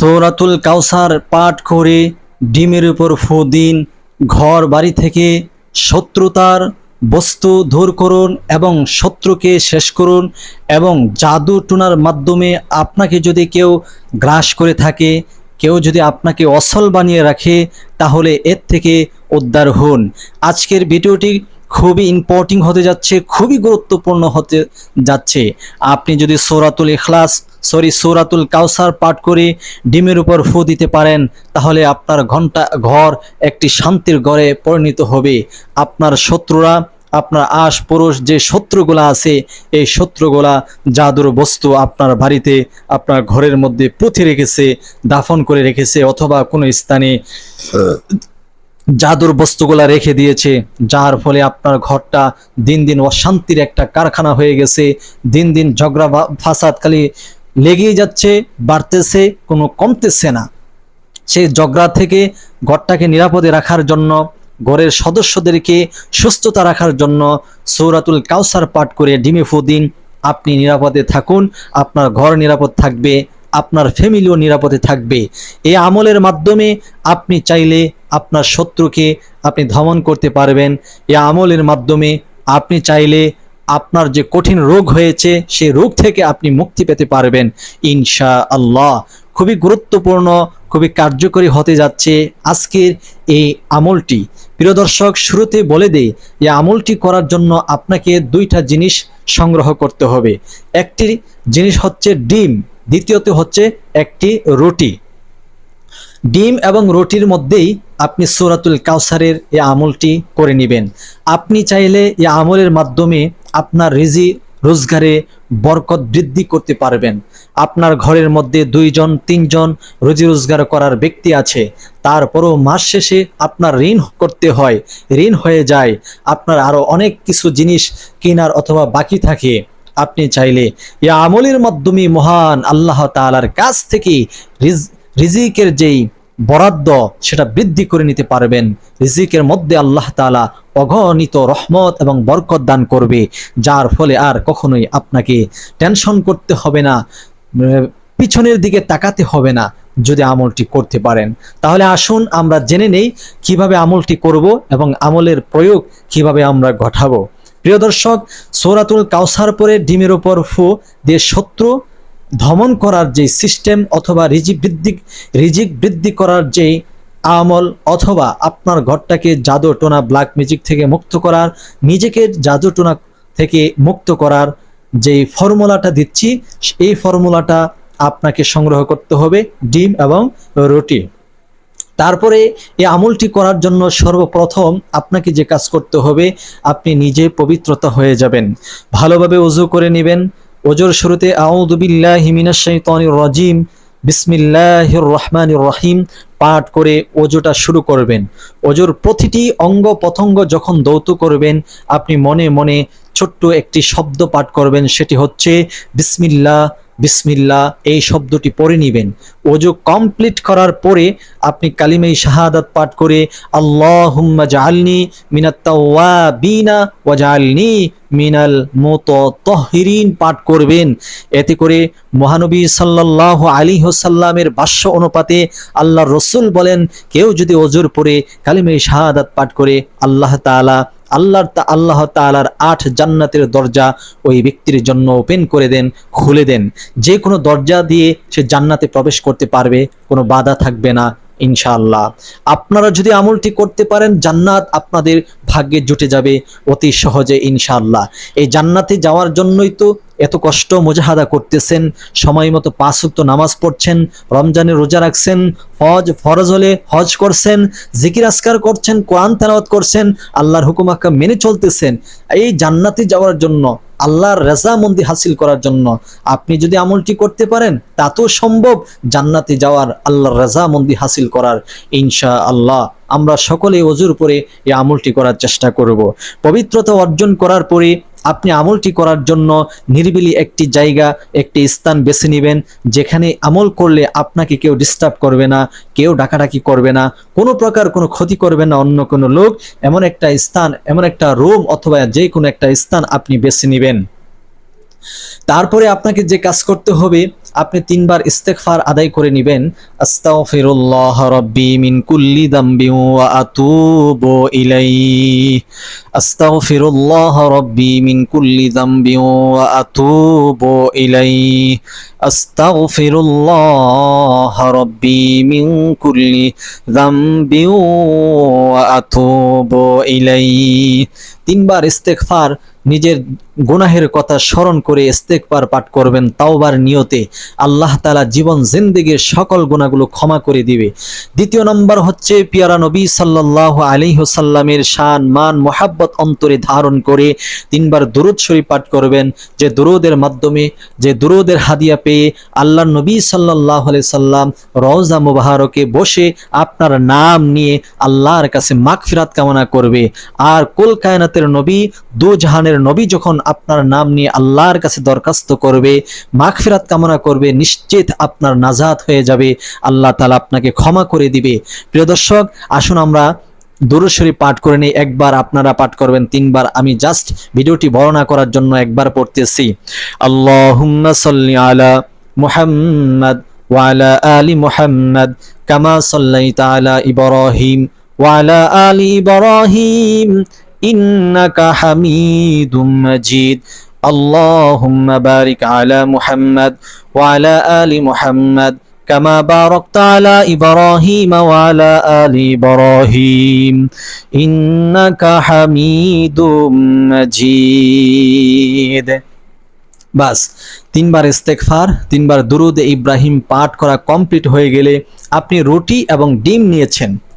সৌরাতুল কাউসার পাঠ করে ডিমের উপর ফু দিন, ঘর বাড়ি থেকে শত্রুতার বস্তু দূর করুন এবং শত্রুকে শেষ করুন এবং জাদু টুনার মাধ্যমে আপনাকে যদি কেউ গ্রাস করে থাকে, কেউ যদি আপনাকে অসল বানিয়ে রাখে, তাহলে এর থেকে উদ্ধার হন। আজকের ভিডিওটি খুবই ইম্পর্টিং হতে যাচ্ছে, খুবই গুরুত্বপূর্ণ হতে যাচ্ছে। আপনি যদি সৌরাতুল ইখলাস সরি, সৌরাতুল কাউসার পাঠ করে, ডিমের উপর ফু দিতে পারেন, তাহলে আপনার ঘণ্টা, ঘর একটি শান্তির ঘরে পরিণত হবে। আপনার শত্রুরা, আপনার আশ পুরুষ যে শত্রুগুলা আছে, এই শত্রুগুলা জাদুর বস্তু আপনার বাড়িতে, আপনার ঘরের মধ্যে পুঁথে রেখেছে, দাফন করে রেখেছে, অথবা কোনো স্থানে জাদুর বস্তুগুলা রেখে দিয়েছে, যার ফলে আপনার ঘরটা দিন দিন অশান্তির একটা কারখানা হয়ে গেছে, দিন দিন ঝগড়া ফাসাদ খালি লেগেই যাচ্ছে, বাড়তেছে, কোনো কমতেছে না। সেই ঝগড়া থেকে ঘরটাকে নিরাপদে রাখার জন্য, ঘরের সদস্যদেরকে সুস্থতা রাখার জন্য সৌরাতুল কাউসার পাঠ করে ডিমে ফু দিন। আপনি নিরাপদে থাকুন, আপনার ঘর নিরাপদ থাকবে, আপনার ফ্যামিলিও নিরাপদে থাকবে। এই আমলের মাধ্যমে আপনি চাইলে আপনার শত্রুকে আপনি ধমন করতে পারবেন। এই আমলের মাধ্যমে আপনি চাইলে আপনার যে কঠিন রোগ হয়েছে সেই রোগ থেকে আপনি মুক্তি পেতে পারবেন। ইনশা আল্লাহ খুবই গুরুত্বপূর্ণ, খুবই কার্যকরী হতে যাচ্ছে আজকের এই আমলটি। প্রিয় দর্শক, শুরুতে বলে দেই, এই আমলটি করার জন্য আপনাকে দুইটা জিনিস সংগ্রহ করতে হবে। একটি জিনিস হচ্ছে ডিম, দ্বিতীয়ত হচ্ছে একটি রুটি। ডিম এবং রুটির মধ্যেই আপনি সূরাতুল কাউসারের এই আমলটি করে নেবেন। আপনি চাইলে এই আমলের মাধ্যমে আপনার রিজি রোজগারে বরকত বৃদ্ধি করতে পারবেন। আপনার ঘরের মধ্যে দুইজন, তিনজন রোজি রোজগার করার ব্যক্তি আছে। তারপরও মাস শেষে আপনার ঋণ করতে হয়। ঋণ হয়ে যায়। আপনার আরও অনেক কিছু জিনিস কেনার অথবা বাকি থাকে। আপনি চাইলে এই আমলের মাধ্যমে মহান আল্লাহ তালার কাছ থেকে রিজ- রিজিকের যেই বরাদ্দ সেটা বৃদ্ধি করে নিতে পারবেন। রিজিকের মধ্যে আল্লাহ তাআলা অগণিত রহমত এবং বরকত দান করবে, যার ফলে আর কখনোই আপনাকে টেনশন করতে হবে না, পিছনের দিকে তাকাতে হবে না যদি আমলটি করতে পারেন। তাহলে আসুন আমরা জেনে নেই কীভাবে আমলটি করব এবং আমলের প্রয়োগ কীভাবে আমরা ঘটাবো। প্রিয় দর্শক, সৌরাতুল কাউসার পরে ডিমের ওপর ফু দিয়ে শত্রু দমন করার যে সিস্টেম অথবা রিজিক বৃদ্ধি রিজিক বৃদ্ধি করার যে আমল অথবা আপনার ঘরটাকে জাদু টোনা ব্ল্যাক ম্যাজিক থেকে মুক্ত করার, নিজেকে জাদু টোনা থেকে মুক্ত করার যে ফর্মুলাটা দিচ্ছি, এই ফর্মুলাটা আপনাকে সংগ্রহ করতে হবে ডিম এবং রুটি। তারপরে এই আমলটি করার জন্য সর্বপ্রথম আপনাকে যে কাজ করতে হবে, আপনি নিজে পবিত্রতা হয়ে যাবেন। ভালোভাবে অজু করে নেবেন ওজোর শুরুতে রাজিম। বিসমিল্লাহির রহমানির রহিম। পাঠ করে ওজোটা শুরু করবেন। ওজোর প্রতিটি অঙ্গ প্রত্যঙ্গ যখন দৌত করবেন, আপনি মনে মনে ছোট্ট একটি শব্দ পাঠ করবেন, সেটি হচ্ছে বিসমিল্লাহ বিসমিল্লাহ, এই শব্দটি পড়ে নেবেন। ওজু কমপ্লিট করার পরে আপনি কালিমাই শাহাদাত পাঠ করে, আল্লাহুম্মা জাআলনি মিনাত তাওয়াবিনা ওয়া জাআলনি মিনাল মুতাতাহহিরিন পাঠ করবেন। এতে করে মহানবী সাল্লাল্লাহু আলাইহি ওয়াসাল্লামের ভাষ্য অনুপাতে আল্লাহর রসুল বলেন, কেউ যদি ওজুর পরে কালিমাই শাহাদাত পাঠ করে, আল্লাহ তাআলা আল্লাহর তা আল্লাহ তালার আট জান্নাতের দরজা ওই ব্যক্তির জন্য ওপেন করে দেন, খুলে দেন। যে কোনো দরজা দিয়ে সে জান্নাতে প্রবেশ করতে পারবে, কোনো বাধা থাকবে না। ইনশাআল্লাহ। আপনারা যদি আমলটি করতে পারেন, জান্নাত আপনাদের ভাগ্যে জুটে যাবে অতি সহজে ইনশাআল্লাহ। এই জান্নাতে যাওয়ার জন্যই তো এত কষ্ট মোজাহাদা করতেছেন, সময় মতো পাঁচ ওয়াক্ত নামাজ পড়ছেন, রমজানে রোজা রাখছেন, হজ ফরজ হলে হজ করছেন, জিকির আসকার করছেন, কোরআন তেলাওয়াত করছেন, আল্লাহর হুকুম আহকাম মেনে চলতেছেন। এই জান্নাতে যাওয়ার জন্য আল্লাহর রেজামন্দি হাসিল করার জন্য আপনি যদি আমলটি করতে পারেন, তা তো সম্ভব। জান্নাতে যাওয়ার আল্লাহর রেজামন্দি হাসিল করার ইনশা আল্লাহ আমরা সকলে অজুর পরে এই আমলটি করার চেষ্টা করব। পবিত্রতা অর্জন করার পরে আপনি আমলটি করার জন্য নিরিবিলি একটি জায়গা, একটি স্থান বেছে নেবেন, যেখানে আমল করলে আপনাকে কেউ ডিস্টার্ব করবে না, কেউ ডাকাডাকি করবে না, কোনো প্রকার কোনো ক্ষতি করবে না অন্য কোনো লোক। এমন একটা স্থান, এমন একটা রুম অথবা যে কোনো একটা স্থান আপনি বেছে নেবেন। তারপরে আপনাকে যে কাজ করতে হবে আপনি তিনবার ইস্তেগফার আদায় করে নেবেন, আস্তাগফিরুল্লাহ রাব্বি মিন কুল্লি দামবি ওয়া আতুবু ইলাইহি, আস্তাগফিরুল্লাহ রাব্বি মিন কুল্লি দামবি ওয়া আতুবু ইলাইহি, আস্তাগফিরুল্লাহ রাব্বি মিন কুল্লি দামবি ওয়া আতুবু ইলাইহি। তিনবার ইস্তেগফার নিজের গুনাহের কথা স্মরণ করে ইস্তেগফার পাঠ করবেন, তাওবার নিয়তে। আল্লাহ তাআলা জীবন, জিন্দেগীর সকল গুনাহগুলো ক্ষমা করে দিবে। দ্বিতীয় নম্বর হচ্ছে, পিয়ারা নবী সাল্লাল্লাহু আলাইহি ওয়াসাল্লামের শান, মান, মোহাব্বত অন্তরে ধারণ করে তিনবার দুরূদ শরীফ পাঠ করবেন। যে দুরূদের মাধ্যমে, যে দুরূদের হাদিয়া পেয়ে আল্লাহ নবী সাল্লাল্লাহু আলাইহি সাল্লাম রওজা মুবারকে বসে আপনার নাম নিয়ে আল্লাহর কাছে মাগফিরাত কামনা করবে। আর কুল কায়নাতের নবী, দু জাহানের নবী যখন আপনার নাম নিয়ে আল্লাহর কাছে দরখাস্ত করবে, মাগফিরাত কামনা করবে, নিশ্চিত আপনার নাজাত হয়ে যাবে, আল্লাহ তাআলা আপনাকে ক্ষমা করে দিবে। প্রিয় দর্শক, আসুন আমরা দুরূদ পাঠ করে নিই, একবার আপনারা পাঠ করবেন, তিনবার। আমি জাস্ট ভিডিওটি বর্ণনা করার জন্য একবার পড়তেছি। আল্লাহুম্মা আলা মুহাম্মাদ ওয়ালা আলি মুহাম্মাদ কামা সাল্লাইতা আলা ইব্রাহিম ওয়ালা আলি ইব্রাহিম ইন্নাকা হামিদুম মাজিদ اللهم بارك على محمد وعلى آل محمد كما باركت على إبراهيم وعلى آل إبراهيم إنك حميد مجيد বাস তিনবার ইস্তেকফার তিনবার দুরুদ ইব্রাহিম পাঠ করা কমপ্লিট হয়ে গেলে আপনি রুটি এবং ডিম নিয়েছেন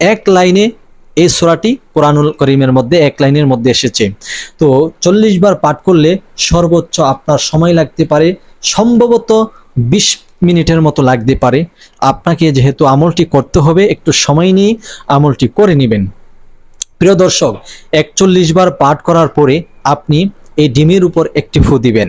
এক লাইনে এই সোরাটি কোরআনুল করিমের মধ্যে, এক লাইনের মধ্যে এসেছে। তো চল্লিশ বার পাঠ করলে সর্বোচ্চ আপনার সময় লাগতে পারে, সম্ভবত বিশ মিনিটের মতো লাগতে পারে। আপনাকে যেহেতু আমলটি করতে হবে, একটু সময় নিয়ে আমলটি করে নেবেন। প্রিয় দর্শক, একচল্লিশ বার পাঠ করার পরে আপনি এই ডিমের উপর একটি ফু দিবেন।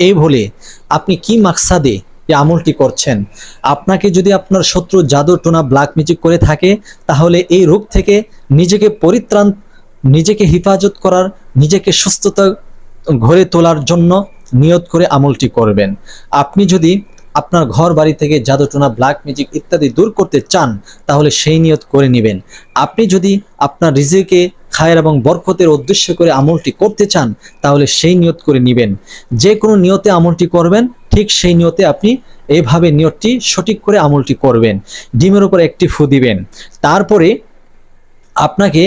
এই বলে আপনি কি মাকসাদে এই আমলটি করছেন। আপনাকে যদি আপনার শত্রু জাদু টোনা ব্ল্যাক ম্যাজিক করে থাকে, তাহলে এই রোগ থেকে নিজেকে পরিত্রাণ, নিজেকে হেফাজত করার, নিজেকে সুস্থতা ঘরে তোলার জন্য নিয়ত করে আমলটি করবেন। আপনি যদি আপনার ঘর বাড়ি থেকে জাদুটোনা ব্ল্যাক ম্যাজিক ইত্যাদি দূর করতে চান, তাহলে সেই নিয়ত করে নেবেন। আপনি যদি আপনার রিজিকে, খায়ের এবং বরকতের উদ্দেশ্য করে আমলটি করতে চান, তাহলে সেই নিয়ত করে নেবেন। যে কোনো নিয়তে আমলটি করবেন ঠিক সেই নিয়তে আপনি এইভাবে নিয়তটি সঠিক করে আমলটি করবেন। ডিমের উপর একটি ফু দিবেন। তারপরে আপনাকে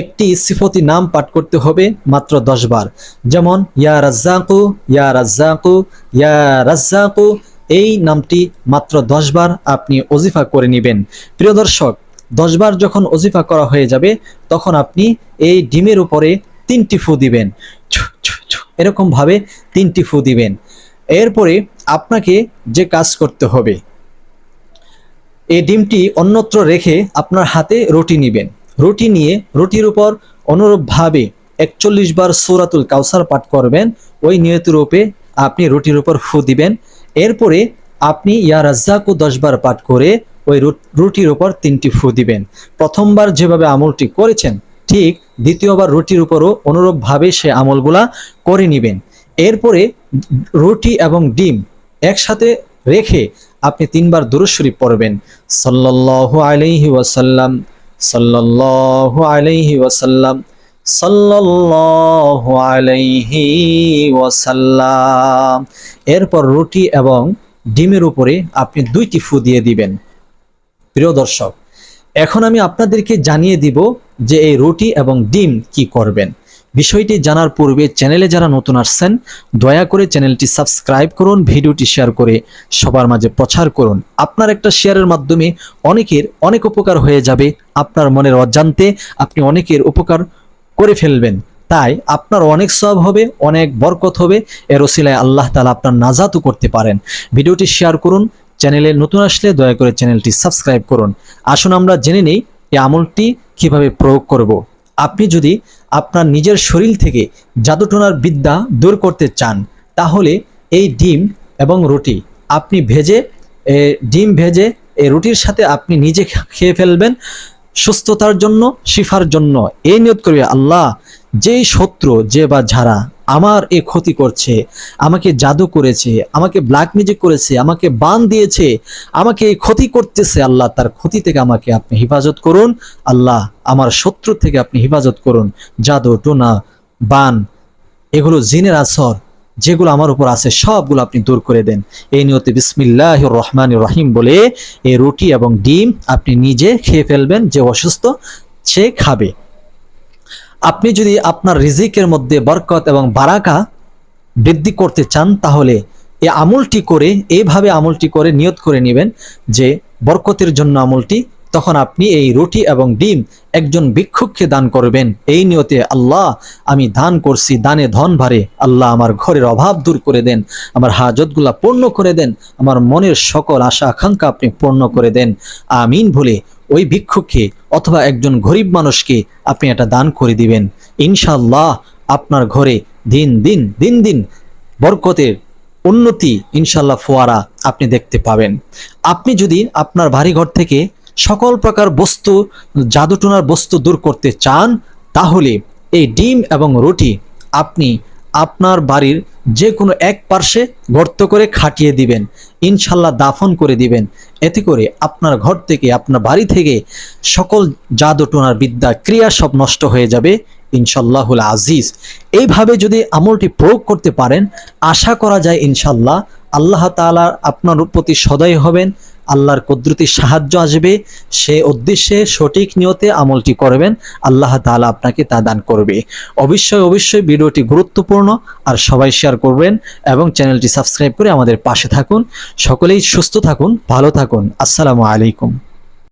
একটি সিফতি নাম পাঠ করতে হবে মাত্র দশ বার। যেমন ইয়া রাজ্জাকু ইয়া রাজ্জাকু ইয়া রাজ্জাকু এই নামটি মাত্র দশ বার আপনি অজিফা করে নেবেন। প্রিয় দর্শক দশ বার যখন অজিফা করা হয়ে যাবে তখন আপনি এই ডিমের উপরে তিনটি ফু দিবেন। ছু, ছু, ছু, এরকম ভাবে তিনটি ফু দিবেন। এরপরে আপনাকে যে কাজ করতে হবে, এই ডিমটি অন্যত্র রেখে আপনার হাতে রুটি নেবেন। রুটি নিয়ে রুটির উপর অনুরূপভাবে একচল্লিশ বার সূরাতুল কাউসার পাঠ করবেন। ওই নিয়ত রূপে আপনি রুটির উপর ফু দিবেন। এরপরে আপনি ইয়া রাজ্জাকু দশ বার পাঠ করে ওই রুটির উপর তিনটি ফু দিবেন। প্রথমবার যেভাবে আমলটি করেছেন, ঠিক দ্বিতীয়বার রুটির উপরও অনুরূপভাবে সে আমলগুলা করে নেবেন। এরপরে রুটি এবং ডিম একসাথে রেখে আপনি তিনবার দুরূদ শরীফ পড়বেন। সাল্লাল্লাহু আলাইহি ওয়াসাল্লাম, সাল্লাল্লাহু আলাইহি ওয়াসাল্লাম, সাল্লাল্লাহু আলাইহি ওয়াসাল্লাম। এরপর রুটি এবং ডিমের উপরে আপনি দুইটি ফু দিয়ে দিবেন। প্রিয় দর্শক, এখন আমি আপনাদেরকে জানিয়ে দিব যে এই রুটি এবং ডিম কি করবেন। বিষয়টি জানার পূর্বে চ্যানেলে যারা নতুন আসছেন, দয়া করে চ্যানেলটি সাবস্ক্রাইব করুন, ভিডিওটি শেয়ার করে সবার মাঝে প্রচার করুন। আপনার একটা শেয়ারের মাধ্যমে অনেকের অনেক উপকার হয়ে যাবে, আপনার মনের অজান্তে আপনি অনেকের উপকার করে ফেলবেন। তাই আপনার অনেক সব হবে, অনেক বরকত হবে, এর ওসিলায় আল্লাহ তালা আপনার নাজাতও করতে পারেন। ভিডিওটি শেয়ার করুন, চ্যানেলে নতুন আসলে দয়া করে চ্যানেলটি সাবস্ক্রাইব করুন। আসুন আমরা জেনে নেই এই আমলটি কীভাবে প্রয়োগ করব। আপনি যদি আপনার নিজের শরীর থেকে জাদুটোনার বিদ্যা দূর করতে চান, তাহলে এই ডিম এবং রুটি আপনি ভেজে ডিম ভেজে এই রুটির সাথে আপনি নিজে খেয়ে ফেলবেন। সুস্থতার জন্য, শিফার জন্য এই নিয়ত করবে আল্লাহ যেই শত্রু যে বা যারা আমার এ ক্ষতি করছে, আমাকে জাদু করেছে, আমাকে ব্ল্যাক ম্যাজিক করেছে, আমাকে বান দিয়েছে, আমাকে এই ক্ষতি করতেছে আল্লাহ, তার ক্ষতি থেকে আমাকে আপনি হেফাজত করুন। আল্লাহ আমার শত্রু থেকে আপনি হেফাজত করুন। জাদু, টোনা, বান, এগুলো জিনের আসর, যেগুলো আমার উপর আছে, সবগুলো আপনি দূর করে দেন। এই নিয়তে বিসমিল্লাহ রহমান রহিম বলে এই রুটি এবং ডিম আপনি নিজে খেয়ে ফেলবেন, যে অসুস্থ সে খাবে। আপনি যদি আপনার রিজিকের মধ্যে বরকত এবং বারাকা বৃদ্ধি করতে চান, তাহলে এই আমলটি করে, এইভাবে আমলটি করে নিয়ত করে নেবেন যে বরকতের জন্য আমলটি, তখন আপনি এই রুটি এবং ডিম একজন ভিক্ষুককে দান করবেন। এই নিয়তে আল্লাহ, আমি দান করছি, দানে ধন ভারে। আল্লাহ আমার ঘরের অভাব দূর করে দেন, আমার হাজতগুলা পূর্ণ করে দেন, আমার মনের সকল আশা আকাঙ্ক্ষা আপনি পূর্ণ করে দেন। আমিন বলে ওই ভিক্ষুককে অথবা একজন গরিব মানুষকে আপনি এটা দান করে দিবেন। ইনশাল্লাহ আপনার ঘরে দিন দিন দিন দিন বরকতের উন্নতি ইনশাল্লাহ ফোয়ারা আপনি দেখতে পাবেন। আপনি যদি আপনার বাড়িঘর থেকে সকল প্রকার বস্তু, জাদুটোনার বস্তু দূর করতে চান, তাহলে এই ডিম এবং রুটি আপনি আপনার বাড়ির যে কোনো এক পার্শ্বে গর্ত করে খাটিয়ে দিবেন, ইনশাল্লাহ দাফন করে দিবেন। এতে করে আপনার ঘর থেকে, আপনার বাড়ি থেকে সকল জাদুটোনার বিদ্যা, ক্রিয়া সব নষ্ট হয়ে যাবে, ইনশাল্লাহুল আজিজ। এইভাবে যদি আমলটি প্রয়োগ করতে পারেন, আশা করা যায় ইনশাল্লাহ আল্লাহ তাআলা আপনার প্রতি সদয় হবেন আল্লাহর কুদরতি সাহায্য আসবে, সে উদ্দেশ্যে সঠিক নিয়তে আমলটি করবেন, আল্লাহ তালা আপনাকে তা দান করবে। অবশ্যই অবশ্যই ভিডিওটি গুরুত্বপূর্ণ, আর সবাই শেয়ার করবেন এবং চ্যানেলটি সাবস্ক্রাইব করে আমাদের পাশে থাকুন। সকলেই সুস্থ থাকুন, ভালো থাকুন। আসসালামু আলাইকুম।